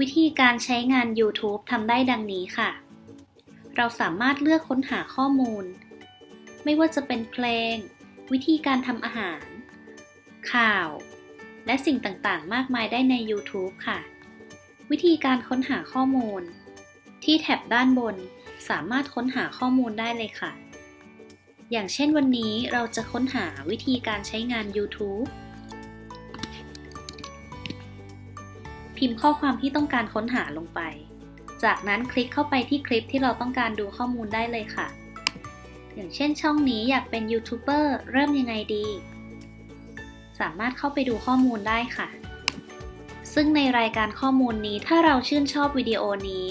วิธีการใช้งาน YouTube ทำได้ดังนี้ค่ะ เราสามารถเลือกค้นหาข้อมูล ไม่ว่าจะเป็นเพลง วิธีการทำอาหาร ข่าว และสิ่งต่างๆ มากมายได้ใน YouTube ค่ะ วิธีการค้นหาข้อมูล ที่แท็บด้านบนสามารถค้นหาข้อมูลได้เลยค่ะ อย่างเช่นวันนี้เราจะค้นหาวิธีการใช้งาน YouTube พิมพ์ข้อความที่ต้องการค้นหาลงไป จากนั้นคลิกเข้าไปที่คลิปที่เราต้องการดูข้อมูลได้เลยค่ะ อย่างเช่นช่องนี้อยากเป็นยูทูบเบอร์เริ่มยังไงดี สามารถเข้าไปดูข้อมูลได้ค่ะ ซึ่งในรายการข้อมูลนี้ถ้าเราชื่นชอบวิดีโอนี้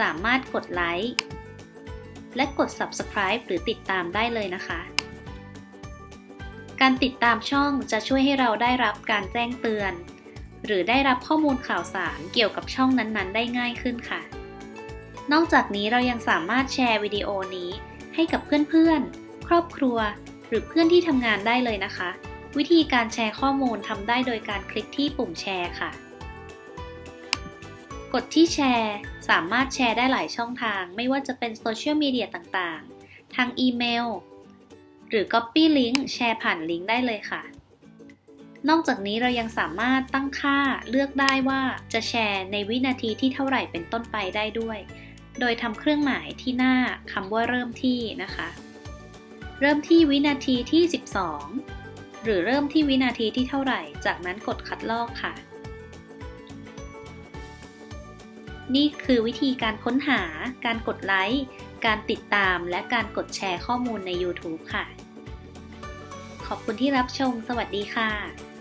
สามารถกดไลค์และกด subscribe หรือติดตามได้เลยนะคะ การติดตามช่องจะช่วยให้เราได้รับการแจ้งเตือน หรือได้รับข้อมูลข่าวสารเกี่ยวกับช่องนั้นๆ ได้ง่ายขึ้นค่ะ นอกจากนี้เรายังสามารถแชร์วิดีโอนี้ ให้กับเพื่อนๆ ครอบครัว หรือเพื่อนที่ทำงานได้เลยนะคะ วิธีการแชร์ข้อมูลทำได้โดยการคลิกที่ปุ่มแชร์ค่ะ กดที่แชร์สามารถแชร์ได้หลายช่องทาง ไม่ว่าจะเป็นโซเชียลมีเดียต่างๆ ทางอีเมล หรือ Copy Link แชร์ผ่านลิงก์ได้เลยค่ะ นอกจากนี้เรายังสามารถตั้งค่าเลือกได้ว่าจะแชร์ในวินาทีที่เท่าไหร่เป็นต้นไปได้ด้วย โดยทำเครื่องหมายที่หน้าคำว่าเริ่มที่นะคะ เริ่มที่วินาทีที่ 12 หรือเริ่มที่วินาทีที่เท่าไหร่ จากนั้นกดคัดลอกค่ะ นี่คือวิธีการค้นหา การกดไลค์ การติดตาม และการกดแชร์ข้อมูลใน YouTube ค่ะขอบคุณที่รับชม สวัสดีค่ะ